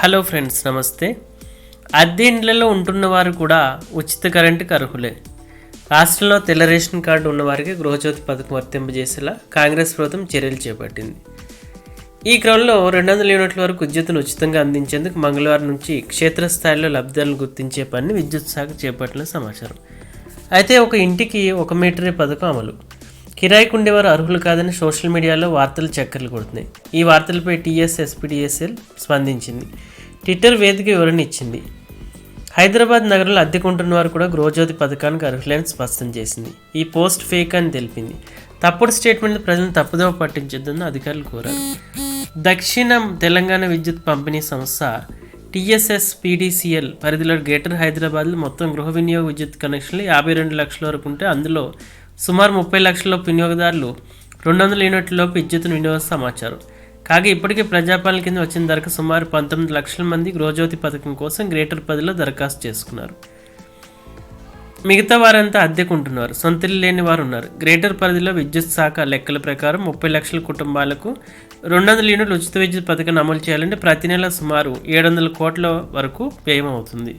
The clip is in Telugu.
హలో ఫ్రెండ్స్ నమస్తే. అద్దె ఇండ్లలో ఉంటున్న వారు కూడా ఉచిత కరెంటుకు అర్హులే రాష్ట్రంలో తెల్ల రేషన్ కార్డు ఉన్నవారికి గృహజ్యోతి పథకం వర్తింపజేసేలా కాంగ్రెస్ ప్రభుత్వం చర్యలు చేపట్టింది. ఈ క్రమంలో రెండు వందల యూనిట్ల వరకు విద్యుత్తును ఉచితంగా అందించేందుకు మంగళవారం నుంచి క్షేత్రస్థాయిలో లబ్ధిదారులను గుర్తించే పనిని విద్యుత్ శాఖ చేపట్టిన సమాచారం. అయితే ఒక ఇంటికి ఒక మీటరే పథకం అమలు. కిరాయికి ఉండేవారు అర్హులు కాదని సోషల్ మీడియాలో వార్తలు చక్కర్లు కొడుతున్నాయి. ఈ వార్తలపై టీఎస్ ఎస్పీడిఎస్ఎల్ స్పందించింది. ట్విట్టర్ వేదిక వివరణ ఇచ్చింది. హైదరాబాద్ నగరంలో అద్దెకుంటున్న వారు కూడా గృహజ్యోతి పథకానికి అర్హులని స్పష్టం చేసింది. ఈ పోస్ట్ ఫేక్ అని తెలిపింది. తప్పుడు స్టేట్మెంట్ ప్రజలను తప్పుదోవ పట్టించొద్దని అధికారులు కోరారు. దక్షిణ తెలంగాణ విద్యుత్ పంపిణీ సంస్థ టీఎస్ఎస్ పీడీసీఎల్ పరిధిలో గ్రేటర్ హైదరాబాద్లో మొత్తం గృహ వినియోగ విద్యుత్ కనెక్షన్లు యాభై రెండు లక్షల వరకు ఉంటే అందులో సుమారు ముప్పై లక్షల వినియోగదారులు రెండు వందల యూనిట్లలోపు విద్యుత్తును వినియోగ సమాచారం కాగా ఇప్పటికే ప్రజాపాలన కింద వచ్చిన ధరకు సుమారు పంతొమ్మిది లక్షల మంది గృహజ్యోతి పథకం కోసం గ్రేటర్ పదిలో దరఖాస్తు చేసుకున్నారు. మిగతా వారంతా అద్దెకుంటున్నారు. ఉంటున్నారు ఇల్లు లేని వారు ఉన్నారు. గ్రేటర్ పరిధిలో విద్యుత్ శాఖ లెక్కల ప్రకారం ముప్పై లక్షల కుటుంబాలకు రెండు వందల యూనిట్లు ఉచిత విద్యుత్ పథకాన్ని అమలు చేయాలంటే ప్రతి నెల సుమారు ఏడు వందల కోట్ల వరకు వ్యయం అవుతుంది